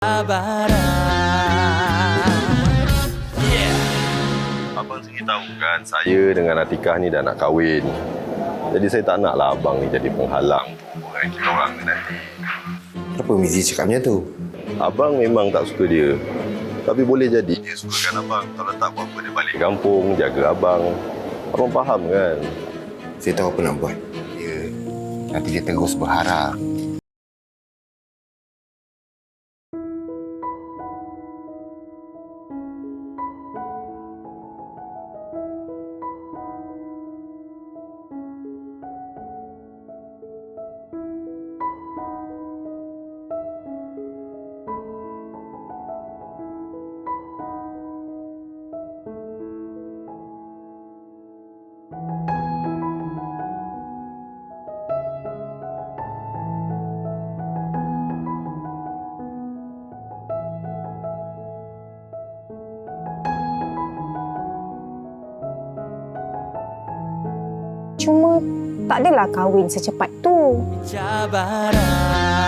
Abang sendiri tahu kan saya dengan Atikah ni dah nak kahwin. Jadi saya tak naklah abang ni jadi penghalang hubungan kita orang ni nanti. Kenapa Mizi cakap macam tu? Abang memang tak suka dia. Tapi boleh jadi dia sukakan abang. Kalau tak buat apa dia balik kampung, jaga abang. Abang faham kan? Saya tahu apa nak buat. Dia nanti dia terus berharap. Cuma tak adalah kahwin secepat tu. cabaran